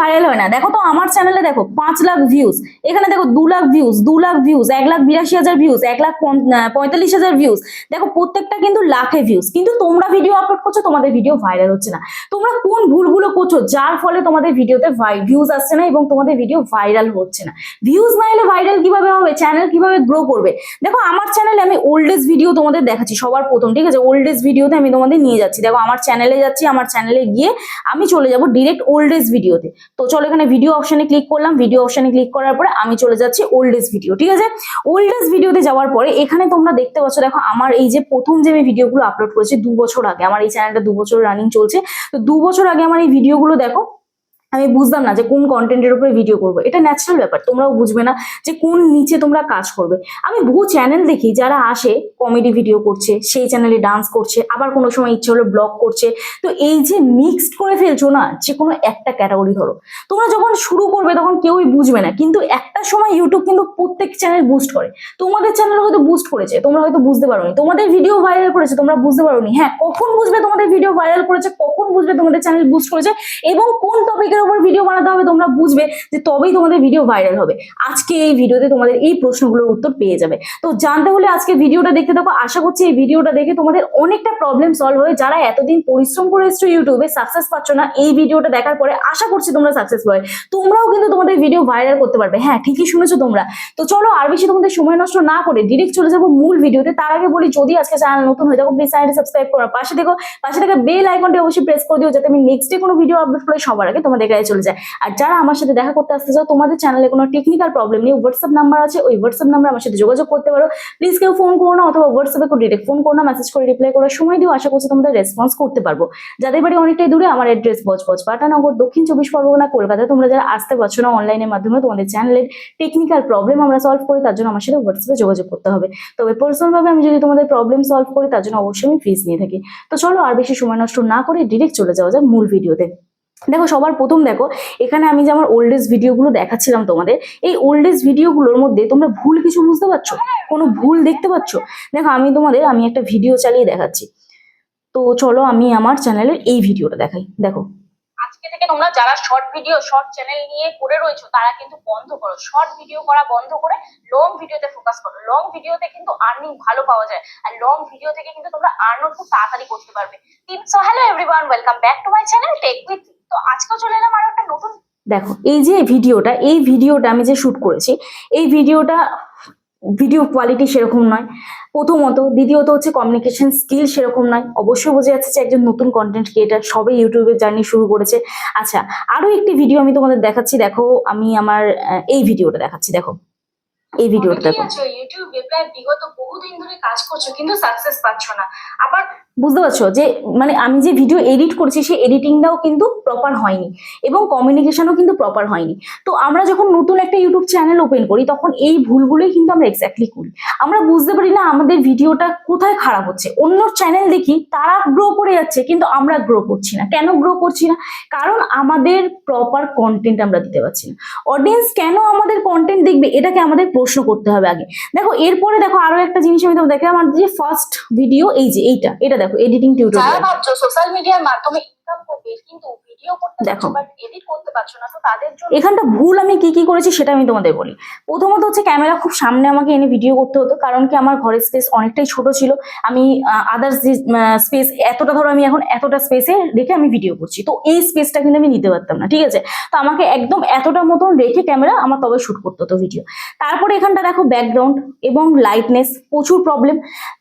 Viral হয় না। দেখো তো আমার চ্যানেলে দেখো, পাঁচ লাখ ভিউজ এখানে দেখো দু লাখ ভিউজ দু লাখ ভিউজ এক লাখ বিরাশি হাজার ভিউজ এক লাখ পঁয়তাল্লিশ হাজার ভিউজ দেখো প্রত্যেকটা কিন্তু লাখে ভিউজ কিন্তু তোমরা ভিডিও আপলোড করছ, তোমাদের ভিডিও ভাইরাল হচ্ছে না। তোমরা কোন ভুলগুলো করছ, যার ফলে তোমাদের ভিডিওতে ভিউজ আসছে না এবং তোমাদের ভিডিও ভাইরাল হচ্ছে না। ভিউজ না এলে ভাইরাল কীভাবে হবে? চ্যানেল কীভাবে গ্রো করবে? দেখো আমার চ্যানেলে আমি ওল্ডেস্ট ভিডিও তোমাদের দেখাচ্ছি সবার প্রথম, ঠিক আছে? ওল্ডেস্ট ভিডিওতে আমি তোমাদের নিয়ে যাচ্ছি। দেখো আমার চ্যানেলে যাচ্ছি, আমার চ্যানেলে গিয়ে আমি চলে যাব ডিরেক্ট ওল্ডেস্ট ভিডিওতে তো চলো এখানে ভিডিও অপশনে ক্লিক করলাম। ভিডিও অপশনে ক্লিক করার পরে আমি চলে যাচ্ছি ওল্ডেস্ট ভিডিও ঠিক আছে? ওল্ডেস্ট ভিডিওতে যাওয়ার পরে এখানে তোমরা দেখতে পাচ্ছ, দেখো আমার এই যে প্রথম যে আমি ভিডিওগুলো আপলোড করেছি দু বছর আগে, আমার এই চ্যানেলটা দু বছর রানিং চলছে। তো দু বছর আগে আমার এই ভিডিওগুলো দেখো আমি বুঝতাম না যে কোন কন্টেন্টের উপরে ভিডিও করব। এটা ন্যাচারাল ব্যাপার, তোমরাও বুঝবে না যে কোন নিচে তোমরা কাজ করবে। আমি বহু চ্যানেল দেখি যারা আসে কমেডি ভিডিও করছে, সেই চ্যানেলে ডান্স করছে, আবার কোনো সময় ইচ্ছে হলো ব্লগ করছে। তো এই যে মিক্সড করে ফেলছো না, যে কোনো একটা ক্যাটাগরি ধরো। তোমরা যখন শুরু করবে তখন কেউই বুঝবে না, কিন্তু একটা সময় ইউটিউব কিন্তু প্রত্যেক চ্যানেল বুস্ট করে। তোমাদের চ্যানেল হয়তো বুস্ট করেছে, তোমরা হয়তো বুঝতে পারোনি। তোমাদের ভিডিও ভাইরাল করেছে, তোমরা বুঝতে পারোনি। হ্যাঁ কখন বুঝবে তোমাদের ভিডিও ভাইরাল করেছে, কখন বুঝবে তোমাদের চ্যানেল বুস্ট করেছে, এবং কোন টপিকের উপর ভিডিও বানাতে হবে, তোমরা বুঝবে যে তবেই তোমাদের ভিডিও ভাইরাল হবে। আজকে এই ভিডিওতে তোমাদের এই প্রশ্নগুলোর উত্তর পেয়ে যাবে। তো জানতে হলে আজকে ভিডিওটা দেখতে থাকো। আশা করছি এই ভিডিওটা দেখে তোমাদের অনেকটা প্রবলেম সলভ হয়ে যারা এতদিন পরিশ্রম করে এসছো ইউটিউবে সাকসেস পাচ্ছ না, এই ভিডিওটা দেখার পরে আশা করছি তোমরা সাকসেস পাবে। তোমরাও কিন্তু তোমাদের ভিডিও ভাইরাল করতে পারবে। হ্যাঁ ঠিকই শুনেছো তোমরা। তো চলো, আর বেশি তোমাদের সময় নষ্ট না করে ডিরেক্ট চলে যাব মূল ভিডিওতে তার আগে বলি, যদি আজকে চ্যানেল নতুন হয়ে থাকো প্লিজ চ্যানেলটি সাবস্ক্রাইব করো। পাশে দেখো, পাশে থাকা বেল আইকনটি অবশ্যই প্রেস করে দিও, যাতে আমি নেক্সট ডে কোনো ভিডিও আপলোড করে সবার আগে। তোমাদের কাছে চলে যায়। আর যারা আমার সাথে দেখা করতে আসতে চাও, তোমাদের চ্যানেলে কোনো টেকনিক্যাল প্রবলেম নেই। হোয়াটসঅ্যাপ নাম্বার আছে, ওই হোয়াটসঅ্যাপ নাম্বার আমার সাথে যোগাযোগ করতে পারো। প্লিজ কেউ ফোন করো না অথবা হোয়াটসঅ্যাপে কোনো ডিরেক্ট ফোন করো না মেসেজ করে রিপ্লাই করার সময় দিও আশা করছি তোমাদের রেসপন্স করতে পারব। যাদের বাড়ি অনেকটাই দূরে, আমার অ্যাড্রেস বজবজ। পাটানগর, দক্ষিণ চব্বিশ পরগনা, কলকাতায় তোমরা যারা আসতে পারছ না অনলাইনের মাধ্যমে, তোমাদের চ্যানেলের টেকনিক্যাল প্রবলেম আমরা সলভ করি, তার জন্য আমার সাথে হোয়াটসঅ্যাপে যোগাযোগ করতে হবে। তবে পার্সোনাল ভাবে আমি যদি তোমাদের প্রবলেম সলভ করি, তার জন্য অবশ্যই আমি ফিজ নিয়ে থাকি। তো চলো আর বেশি সময় নষ্ট না করে ডিরেক্ট চলে যাওয়া যাক মূল ভিডিওতে দেখো, সবার প্রথম দেখো, এখানে আমি যে আমার ওল্ডেস্ট ভিডিওগুলো দেখাচ্ছিলাম তোমাদের, এই ওল্ডেস্ট ভিডিওগুলোর মধ্যে তোমরা ভুল কিছু বুঝতে পারছ? কোনো ভুল দেখতে পাচ্ছ দেখো, আমি তোমাদের, আমি একটা ভিডিও চালিয়ে দেখাচ্ছি। তো চলো, আমি আমার চ্যানেলের এই ভিডিওটা দেখাই। দেখো। আজকে থেকে তোমরা যারা শর্ট ভিডিও শর্ট চ্যানেল নিয়ে করে রয়েছো, তারা কিন্তু বন্ধ করো। শর্ট ভিডিও করা বন্ধ করে লং ভিডিওতে ফোকাস করো। লং ভিডিওতে কিন্তু আর্নিং ভালো পাওয়া যায়। আর লং ভিডিও থেকে কিন্তু তোমরা খুব তাড়াতাড়ি করতে পারবে। হ্যালো ওয়েলকাম মাই চ্যানেল তো আজকেও চলে এলাম আরও একটা নতুন দেখো, এই যে ভিডিওটা, এই ভিডিওটা আমি যে শুট করেছি, এই ভিডিওটা ভিডিও কোয়ালিটি সেরকম নয়। প্রথমত, দ্বিতীয়ত হচ্ছে কমিউনিকেশন স্কিল সেরকম নয়। অবশ্যই বোঝা যাচ্ছে যে একজন নতুন কন্টেন্ট ক্রিয়েটার সবে ইউটিউবের জার্নি শুরু করেছে। আচ্ছা আরও একটি ভিডিও আমি তোমাদের দেখাচ্ছি। দেখো, আমি আমার এই ভিডিওটা দেখাচ্ছি। দেখো এই ভিডিওটা দেখো। ইউটিউবে প্রায় বিগত বহুদিন ধরে কাজ করছ কিন্তু সাকসেস পাচ্ছ না। আবার বুঝতে পারছ যে মানে আমি যে ভিডিও এডিট করছি সেই এডিটিংটাও কিন্তু প্রপার হয়নি এবং কমিউনিকেশনও কিন্তু প্রপার হয়নি। তো আমরা যখন নতুন একটা ইউটিউব চ্যানেল ওপেন করি তখন এই ভুলগুলোই কিন্তু আমরা এক্স্যাক্টলি করি। আমরা বুঝতে পারি না আমাদের ভিডিওটা কোথায় খারাপ হচ্ছে। অন্য চ্যানেল দেখি তারা গ্রো করে যাচ্ছে কিন্তু আমরা গ্রো করছি না। কেন গ্রো করছি না? কারণ আমাদের প্রপার কন্টেন্ট আমরা দিতে পারছি না। অডিয়েন্স কেন আমাদের কন্টেন্ট দেখবে? এটাকে আমাদের প্রশ্ন করতে হবে আগে। দেখো, এরপরে দেখো আরও একটা জিনিস আমি দেখে আমার যে ফার্স্ট ভিডিও এই যে এইটা, এটা দেখো এডিটিং টিউটোরিয়াল সোশ্যাল মিডিয়ার মাধ্যমে দেখো। বাট এডিট করতে পারছ না তো তাদের জন্য এখানটা ভুল আমি কি কি করেছি সেটা আমি তোমাদের বলি। প্রথমত হচ্ছে ক্যামেরা খুব সামনে আমাকে এনে ভিডিও করতে হতো কারণ কি আমার ঘরের স্পেস অনেকটাই ছোট ছিল। আমি আদার্স যে স্পেস এতটা ধরো আমি এখন এতটা স্পেসে রেখে আমি ভিডিও করছি। তো এই স্পেসটা কিন্তু আমি নিতে পারতাম না ঠিক আছে? তো আমাকে একদম এতটা মতন রেখে ক্যামেরা আমার তবে শুট করতে হতো ভিডিও তারপরে এখানটা দেখো ব্যাকগ্রাউন্ড এবং লাইটনেস প্রচুর প্রবলেম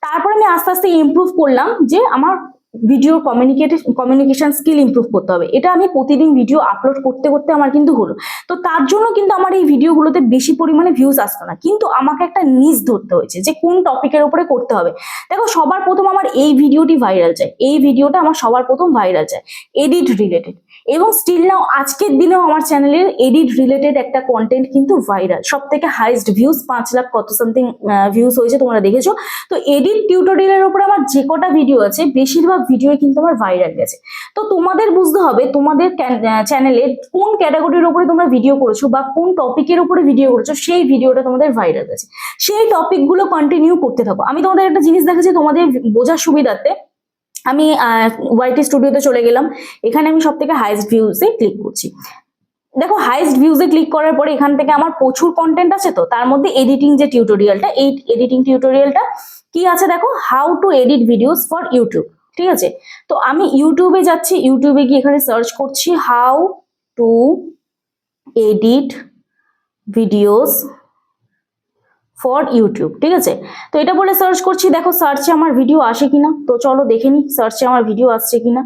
তারপরে আমি আস্তে আস্তে ইমপ্রুভ করলাম যে আমার video communicate communication skill improve করতে হবে। এটা আমি প্রতিদিন ভিডিও আপলোড করতে করতে আমার কিন্তু হলো। তো তার জন্য কিন্তু আমার এই ভিডিওগুলোতে বেশি পরিমাণে ভিউজ আসতো না। কিন্তু আমাকে একটা নিজ ধরতে হয়েছে যে কোন টপিকের উপরে করতে হবে। দেখো, সবার প্রথম আমার এই ভিডিওটি ভাইরাল চাই এই ভিডিওটা আমার সবার প্রথম ভাইরাল চাই এডিট রিলেটেড এবং স্টিল নাও আজকের দিনেও আমার চ্যানেলের এডিট রিলেটেড একটা কন্টেন্ট কিন্তু ভাইরাল সব থেকে হাইস্ট ভিউজ পাঁচ লাখ কত সামথিং ভিউজ হয়েছে তোমরা দেখেছ। তো এডিট টিউটোরিয়ালের উপরে আমার যে কটা ভিডিও আছে, বেশিরভাগ ভিডিও কিন্তু আমার ভাইরাল গেছে। তো তোমাদের বুঝতে হবে, তোমাদের চ্যানেলে কোন ক্যাটাগরির উপরে তোমরা ভিডিও করেছ বা কোন টপিকের উপরে ভিডিও করেছ, সেই ভিডিওটা তোমাদের ভাইরাল গেছে। সেই টপিকগুলো কন্টিনিউ করতে থাকো। আমি তোমাদের একটা জিনিস দেখাচ্ছি, তোমাদের বোঝার সুবিধার্থে। আমি ওয়াইটি স্টুডিওতে চলে গেলাম। এখানে আমি সব থেকে হাইস্ট ভিউজে ক্লিক করছি। দেখো হাইস্ট ভিউজে ক্লিক করার পরে এখান থেকে আমার প্রচুর কন্টেন্ট আছে তো, তার মধ্যে এডিটিং যে টিউটোরিয়ালটা এই এডিটিং টিউটোরিয়ালটা কি আছে দেখো? How to edit videos for YouTube ঠিক আছে? তো আমি ইউটিউবে যাচ্ছি ইউটিউবে গিয়ে এখানে সার্চ করছি how to edit videos for YouTube ঠিক আছে? তো এটা বলে সার্চ করছি, দেখো সার্চে আমার ভিডিও আসে কিনা? তো চলো দেখে নিই সার্চে আমার ভিডিও আসছে কিনা?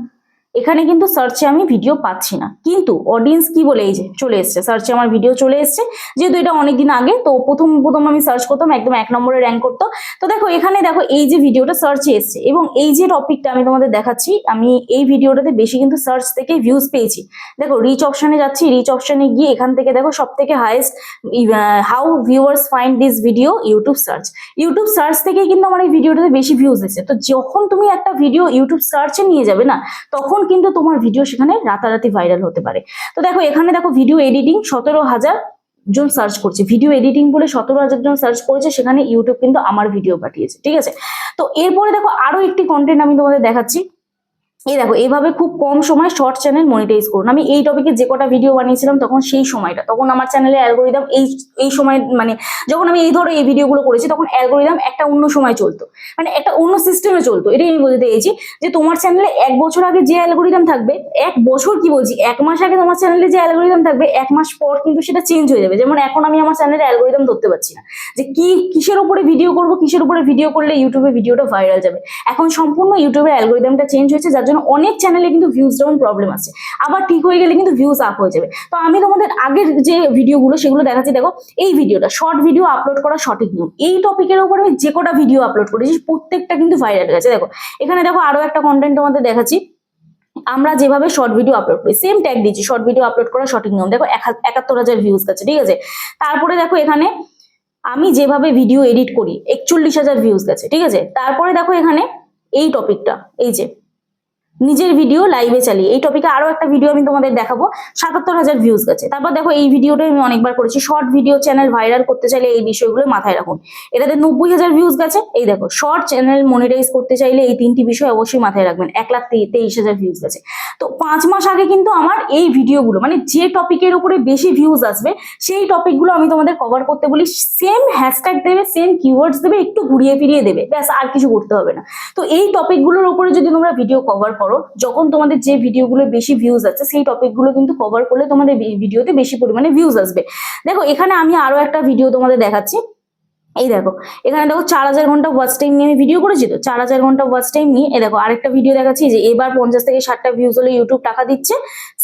এখানে কিন্তু সার্চে আমি ভিডিও পাচ্ছি না। কিন্তু অডিয়েন্স কি বলে এই যে চলে এসছে? সার্চে আমার ভিডিও চলে এসছে। যেহেতু এটা অনেকদিন আগে, তো প্রথম প্রথম আমি সার্চ করতাম, একদম এক নম্বরে র্যাঙ্ক করতো। তো দেখো, এখানে দেখো এই যে ভিডিওটা সার্চে এসছে এবং এই যে টপিকটা আমি তোমাদের দেখাচ্ছি, আমি এই ভিডিওটাতে বেশি কিন্তু সার্চ থেকে ভিউজ পেয়েছি। দেখো রিচ অপশনে যাচ্ছি রিচ অপশনে গিয়ে এখান থেকে দেখো সব থেকে highest how viewers find this video YouTube search YouTube search থেকে কিন্তু আমার এই ভিডিওটাতে বেশি ভিউজ এসেছে। তো যখন তুমি একটা ভিডিও ইউটিউব সার্চে নিয়ে যাবে না, তখন কিন্তু তোমার ভিডিও সেখানে রাতারাতি ভাইরাল হতে পারে। তো দেখো, এখানে দেখো ভিডিও এডিটিং সতেরো হাজার জন সার্চ করছে। ভিডিও এডিটিং বলে সতেরো হাজার জন সার্চ করেছে, সেখানে ইউটিউব কিন্তু আমার ভিডিও পাঠিয়েছে, ঠিক আছে? তো এরপরে দেখো আরও একটি কন্টেন্ট আমি তোমাদের দেখাচ্ছি। এই দেখো এইভাবে খুব কম সময় শর্ট চ্যানেল মনিটাইজ করুন। আমি এই টপিকে যে কটা ভিডিও বানিয়েছিলাম তখন সেই সময়টা। তখন আমার চ্যানেলে অ্যালগোরিদম এই এই সময় মানে যখন আমি এই ধরো এই ভিডিওগুলো করেছি, তখন অ্যালগোরিদম একটা অন্য সময় চলতো। মানে একটা অন্য সিস্টেমে চলতো। এটাই আমি বলতে চাইছি যে তোমার চ্যানেলে এক বছর আগে যে অ্যালগোরিদম থাকবে, এক বছর কি বলছি, এক মাস আগে তোমার চ্যানেলে যে অ্যালগোরিদম থাকবে, এক মাস পর কিন্তু সেটা চেঞ্জ হয়ে যাবে। যেমন এখন আমি আমার চ্যানেলে অ্যালগোরিদম ধরতে পারছি না। যে কি, কিসের উপরে ভিডিও করব, কিসের উপরে ভিডিও করলে ইউটিউবে ভিডিওটা ভাইরাল যাবে? এখন সম্পূর্ণ ইউটিউবের অ্যালগোরিদমটা চেঞ্জ হয়েছে, যার জন্য অনেক চ্যানেলে কিন্তু ভিউজ ডাউন প্রবলেম আছে, আবার ঠিক হয়ে গেলে কিন্তু ভিউজ আপ হয়ে যাবে। তো আমি তোমাদের আগের যে ভিডিওগুলো সেগুলো দেখাচ্ছি, দেখো, এই ভিডিওটা শর্ট ভিডিও আপলোড করা সঠিক নিয়ম। এই টপিকের উপরে আমি যে কটা ভিডিও আপলোড করেছি, প্রত্যেকটা কিন্তু ভাইরাল গেছে দেখো। এখানে দেখো আরও একটা কন্টেন্ট তোমাদের দেখাচ্ছি। আমরা যেভাবে শর্ট ভিডিও আপলোড করি সেম ট্যাগ দিচ্ছি শর্ট ভিডিও আপলোড করা সঠিক নিয়ম। দেখো, এক, একাত্তর হাজার ভিউজ গেছে, ঠিক আছে? তারপরে দেখো এখানে আমি যেভাবে ভিডিও এডিট করি, একচল্লিশ হাজার ভিউজ গেছে, ঠিক আছে? তারপরে দেখো এখানে এই টপিকটা এই যে নিজের ভিডিও লাইভে চালিয়ে। এই টপিকে আরও একটা ভিডিও আমি তোমাদের দেখাবো। সাতাত্তর হাজার ভিউজ গেছে। তারপর দেখো এই ভিডিওটা আমি অনেকবার করেছি। শর্ট ভিডিও চ্যানেল ভাইরাল করতে চাইলে এই বিষয়গুলো মাথায় রাখুন। এটাতে নব্বই হাজার ভিউজ গেছে। এই দেখো শর্ট চ্যানেল মনিটাইজ করতে চাইলে এই তিনটি বিষয় অবশ্যই মাথায় রাখবেন। এক লাখ তেইশ হাজার ভিউজ গেছে। তো পাঁচ মাস আগে কিন্তু আমার এই ভিডিওগুলো মানে যে টপিকের উপরে বেশি ভিউজ আসবে, সেই টপিকগুলো আমি তোমাদের কভার করতে বলি। সেম হ্যাশট্যাগ দেবে সেম কিওয়ার্ডস দেবে, একটু ঘুরিয়ে ফিরিয়ে দেবে। ব্যাস, আর কিছু করতে হবে না। তো এই টপিকগুলোর উপরে যদি তোমরা ভিডিও কভার যখন তোমাদের যে ভিডিওগুলো বেশি ভিউজ আছে, সেই টপিকগুলো কিন্তু কভার করলে তোমাদের ভিডিওতে বেশি পরিমাণে ভিউজ আসবে। দেখো, এখানে আমি আরও একটা ভিডিও তোমাদের দেখাচ্ছি। এই দেখো, এখানে দেখো চার হাজার ঘণ্টা ওয়াচ টাইম নিয়ে আমি ভিডিও করেছি তো? চার হাজার ঘণ্টা ওয়াচ টাইম নিয়ে এ দেখো আরেকটা ভিডিও দেখাচ্ছি যে এবার পঞ্চাশ থেকে ষাটটা ভিউজ হলে ইউটিউব টাকা দিচ্ছে।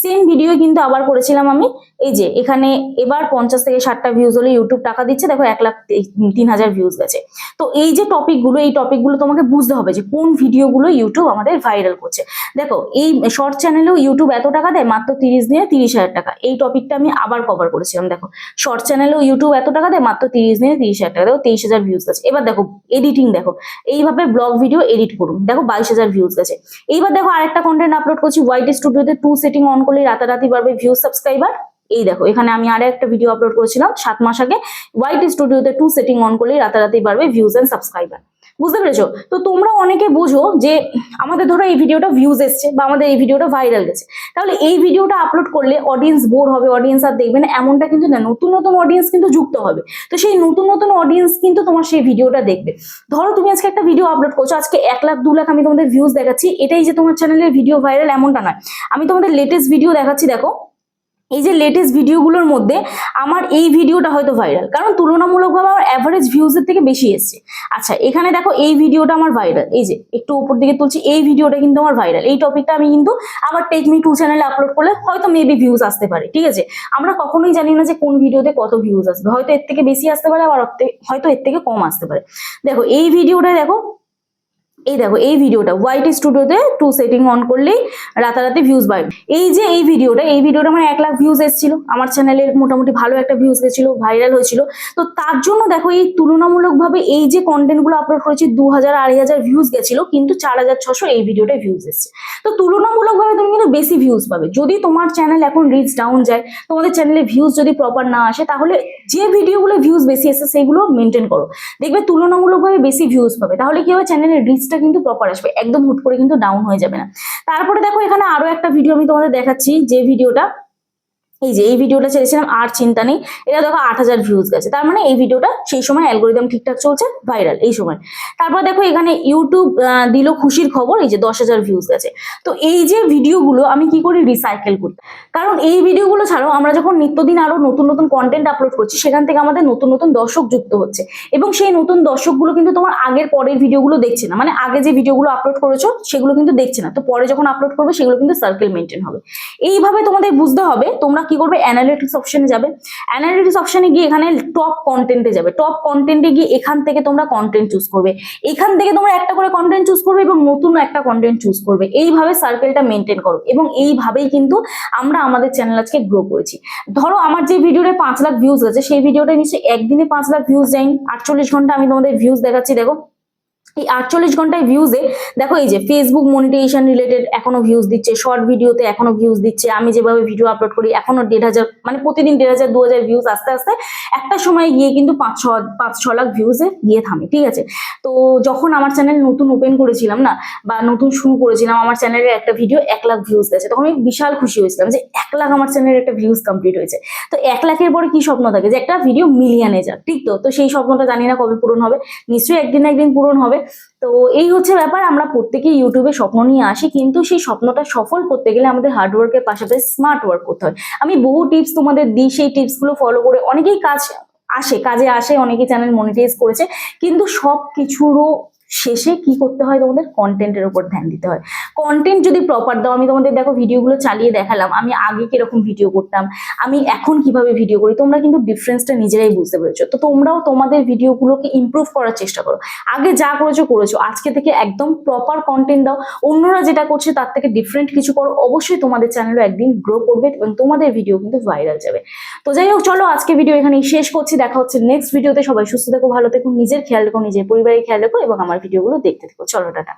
সেম ভিডিও কিন্তু আবার করেছিলাম আমি, এই যে এখানে এবার পঞ্চাশ থেকে ষাটটা ভিউজ হলে ইউটিউব টাকা দিচ্ছে, দেখো এক লাখ তিন হাজার ভিউজ গেছে। তো এই যে টপিকগুলো এই টপিকগুলো তোমাকে বুঝতে হবে যে কোন ভিডিওগুলো ইউটিউব আমাদের ভাইরাল করছে। দেখো, এই শর্ট চ্যানেলেও ইউটিউব এত টাকা দেয়, মাত্র তিরিশ দিনে তিরিশ হাজার টাকা। এই টপিকটা আমি আবার কভার করেছিলাম, দেখো। শর্ট চ্যানেলেও ইউটিউব এত টাকা দেয়, মাত্র তিরিশ দিনে তিরিশ হাজার টাকা। তেইশ হাজার ভিউজ গেছে। এবার দেখো এডিটিং দেখো। এইভাবে ব্লগ ভিডিও এডিট করুন। দেখো, বাইশ হাজার ভিউজ গেছে। এইবার দেখো, আরেকটা কন্টেন্ট আপলোড করছি হোয়াইট স্টুডিওতে টু সেটিং অন করলে রাতারাতি পারবে ভিউজ সাবস্ক্রাইবার এই দেখো, এখানে আমি আরও একটা ভিডিও আপলোড করেছিলাম সাত মাস আগে। হোয়াইট স্টুডিওতে টু সেটিং অন করলে রাতারাতি পারবে ভিউজ এন্ড সাবস্ক্রাইবার বুঝতে পেরেছ? তো তোমরা অনেকে বোঝো যে আমাদের ধরো এই ভিডিওটা ভিউজ এসছে বা আমাদের এই ভিডিওটা ভাইরাল গেছে। তাহলে এই ভিডিওটা আপলোড করলে অডিয়েন্স বোর হবে অডিয়েন্স আর দেখবে না, এমনটা কিন্তু না, নতুন নতুন অডিয়েন্স কিন্তু যুক্ত হবে। তো সেই নতুন নতুন অডিয়েন্স কিন্তু তোমার সেই ভিডিওটা দেখবে। ধরো তুমি আজকে একটা ভিডিও আপলোড করছ, আজকে এক লাখ, দু লাখ আমি তোমাদের ভিউজ দেখাচ্ছি, এটাই যে তোমার চ্যানেলের ভিডিও ভাইরাল এমনটা নয়। আমি তোমাদের লেটেস্ট ভিডিও দেখাচ্ছি, দেখো। এই যে লেটেস্ট ভিডিওগুলোর মধ্যে আমার এই ভিডিওটা হয়তো ভাইরাল কারণ তুলনামূলকভাবে আমার অ্যাভারেজ ভিউজের থেকে বেশি এসছে। আচ্ছা এখানে দেখো এই ভিডিওটা আমার ভাইরাল এই যে একটু উপর দিকে তুলছি, এই ভিডিওটা কিন্তু আমার ভাইরাল এই টপিকটা আমি কিন্তু আবার টেকমি টু চ্যানেলে আপলোড করলে হয়তো মেবি ভিউজ আসতে পারে, ঠিক আছে? আমরা কখনোই জানি না যে কোন ভিডিওতে কত ভিউজ আসবে, হয়তো এর থেকে বেশি আসতে পারে আবার হয়তো এর থেকে কম আসতে পারে। দেখো এই ভিডিওটা দেখো এই দেখো, এই ভিডিওটা হোয়াইট স্টুডিওতে টু সেটিং অন করলেই রাতারাতি ভিউজ বাড়বে এই যে এই ভিডিওটা এই ভিডিওটা আমার এক লাখ ভিউজ এসেছিল। আমার চ্যানেলের মোটামুটি ভালো একটা ভিউজ গেছিল ভাইরাল হয়েছিল। তো তার জন্য দেখো, এই তুলনামূলকভাবে এই যে কন্টেন্টগুলো আপলোড করেছি, দু হাজার, আড়াই হাজার ভিউজ গেছিল, কিন্তু চার হাজার ছশো এই ভিডিওটায় ভিউজ এসছে। তো তুলনামূলকভাবে তুমি কিন্তু বেশি ভিউজ পাবে। যদি তোমার চ্যানেল এখন রিচ ডাউন যায়, তোমাদের চ্যানেলে ভিউজ যদি প্রপার না আসে, তাহলে যে ভিডিওগুলো ভিউজ বেশি এসে সেইগুলো মেনটেন করো। দেখবে তুলনামূলকভাবে বেশি ভিউজ পাবে। তাহলে কি হবে? চ্যানেলের রিচটা কিন্তু প্রপার আসবে, একদম হুট করে কিন্তু ডাউন হয়ে যাবে না। তারপরে দেখো এখানে আরও একটা ভিডিও আমি তোমাদের দেখাচ্ছি, যে ভিডিওটা এই যে, এই ভিডিওটা ছেড়েছিলাম, আর চিন্তা নেই। এটা দেখো আট হাজার ভিউজ গেছে। তার মানে এই ভিডিওটা সেই সময় অ্যালগোরিদম ঠিকঠাক চলছে ভাইরাল এই সময়। তারপর দেখো এখানে ইউটিউব দিল খুশির খবর, এই যে দশ হাজার ভিউজ গেছে। তো এই যে ভিডিওগুলো আমি কি করি? রিসাইকেল করি। কারণ এই ভিডিওগুলো ছাড়াও আমরা যখন নিত্যদিন আরও নতুন নতুন কন্টেন্ট আপলোড করছি, সেখান থেকে আমাদের নতুন নতুন দর্শক যুক্ত হচ্ছে। এবং সেই নতুন দর্শকগুলো কিন্তু তোমার আগের পরের ভিডিওগুলো দেখছে না। মানে আগে যে ভিডিওগুলো আপলোড করেছ, সেগুলো কিন্তু দেখছে না। তো পরে যখন আপলোড করবে, সেগুলো কিন্তু সার্কেল মেনটেন হবে। এইভাবে তোমাদের বুঝতে হবে, তোমরা কি করবে? অ্যানালিটিক্স অপশনে যাবে। অ্যানালিটিক্স অপশনে গিয়ে এখানে টপ কন্টেন্টে যাবে। টপ কন্টেন্টে গিয়ে এখান থেকে তোমরা কন্টেন্ট চুজ করবে। এখান থেকে তোমরা একটা করে কন্টেন্ট চুজ করবে এবং নতুন একটা কন্টেন্ট চুজ করবে। এইভাবে সার্কেলটা মেনটেন করো এবং এইভাবেই কিন্তু আমরা আমাদের চ্যানেল আজকে গ্রো করেছি। ধরো আমার যে ভিডিওতে পাঁচ লাখ ভিউজ আছে, সেই ভিডিওটা নিশ্চয়ই একদিনে পাঁচ লাখ ভিউজ যায়নি আটচল্লিশ ঘণ্টা আমি তোমাদের ভিউজ দেখাচ্ছি, দেখো। এই আটচল্লিশ ঘন্টায় ভিউজে দেখো এই যে ফেসবুক মনিটাইজেশন রিলেটেড এখনও ভিউজ দিচ্ছে শর্ট ভিডিওতে এখনও ভিউজ দিচ্ছে, আমি যেভাবে ভিডিও আপলোড করি, এখনও দেড় হাজার মানে প্রতিদিন দেড় হাজার, দু হাজার ভিউজ আস্তে আস্তে, একটা সময় গিয়ে কিন্তু পাঁচ ছ পাঁচ ছ লাখ ভিউজে গিয়ে থামে, ঠিক আছে? তো যখন আমার চ্যানেল নতুন ওপেন করেছিলাম না, বা নতুন শুরু করেছিলাম, আমার চ্যানেলের একটা ভিডিও এক লাখ ভিউজ গেছে, তখন আমি বিশাল খুশি হয়েছিলাম যে এক লাখ আমার চ্যানেলের একটা ভিউজ কমপ্লিট হয়েছে। তো এক লাখের পরে কি স্বপ্ন থাকে? যে একটা ভিডিও মিলিয়নে যাক, ঠিক তো? তো সেই স্বপ্নটা জানি না কবে পূরণ হবে, নিশ্চয়ই একদিন একদিন পূরণ হবে তো এই হচ্ছে ব্যাপার, আমরা প্রত্যেকেই ইউটিউবে স্বপ্ন নিয়ে আসি, কিন্তু সেই স্বপ্নটা সফল করতে গেলে আমাদের হার্ডওয়ার্কের পাশাপাশি স্মার্ট ওয়ার্ক করতে হয়। আমি বহু টিপস তোমাদের দিই, সেই টিপসগুলো ফলো করে অনেকেই কাজ আসে, কাজে আসে, অনেকেই চ্যানেল মনিটাইজ করেছে, কিন্তু সব কিছুরও শেষে কি করতে হয় তোমাদের? কন্টেন্টের উপর ধ্যান দিতে হয়। কন্টেন্ট যদি প্রপার দাও, আমি তোমাদের দেখো ভিডিওগুলো চালিয়ে দেখালাম, আমি আগে কীরকম ভিডিও করতাম, আমি এখন কীভাবে ভিডিও করি, তোমরা কিন্তু ডিফারেন্সটা নিজেরাই বুঝতে পেরেছ। তো তোমরাও তোমাদের ভিডিওগুলোকে ইমপ্রুভ করার চেষ্টা করো। আগে যা করেছ করেছ। আজকে থেকে একদম প্রপার কন্টেন্ট দাও। অন্যরা যেটা করছে, তার থেকে ডিফারেন্ট কিছু করো। অবশ্যই তোমাদের চ্যানেলও একদিন গ্রো করবে এবং তোমাদের ভিডিও কিন্তু ভাইরাল যাবে। তো যাই হোক, চলো আজকে ভিডিও এখানেই শেষ করছি। দেখা হচ্ছে নেক্সট ভিডিওতে সবাই সুস্থ থেকো, ভালো থেকো, নিজের খেয়াল রেখো, নিজের পরিবারের খেয়াল রেখো এবং আমার ভিডিওগুলো দেখতে থেকো। চলো টাটা।